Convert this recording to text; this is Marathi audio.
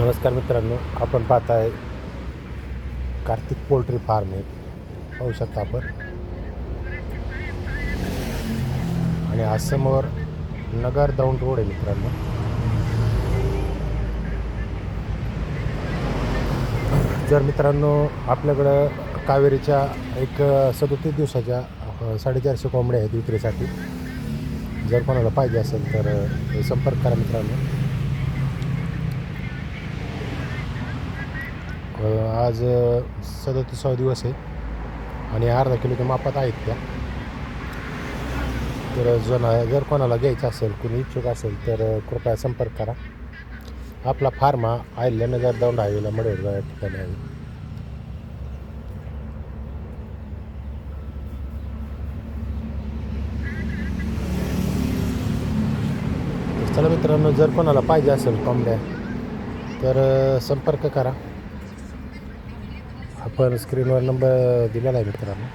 नमस्कार मित्रांनो आपण पाहत आहे कार्तिक पोल्ट्री फार्म आहे पाहू शकता आपण. आणि आज समोर नगर दौंड रोड आहे मित्रांनो. जर मित्रांनो आपल्याकडं कावेरीच्या एक सदोतीस दिवसाच्या साडेचारशे कोंबड्या आहेत विक्रीसाठी. जर कोणाला पाहिजे असेल तर संपर्क करा मित्रांनो. आज सदतीसावा दिवस आहे. आणि अर्धा किलोच्या मापात आहेत त्या. तर जर जर कोणाला घ्यायचं असेल कोणी इच्छुक असेल तर कृपया संपर्क करा. आपला फार्म हा नगर दौंड हायवेला मडेरगाव या ठिकाणी आहे. चला मित्रांनो जर कोणाला पाहिजे असेल कोंबड्या तर संपर्क करा. आपण स्क्रीनवर नंबर दिलेला आहे मित्रांनो.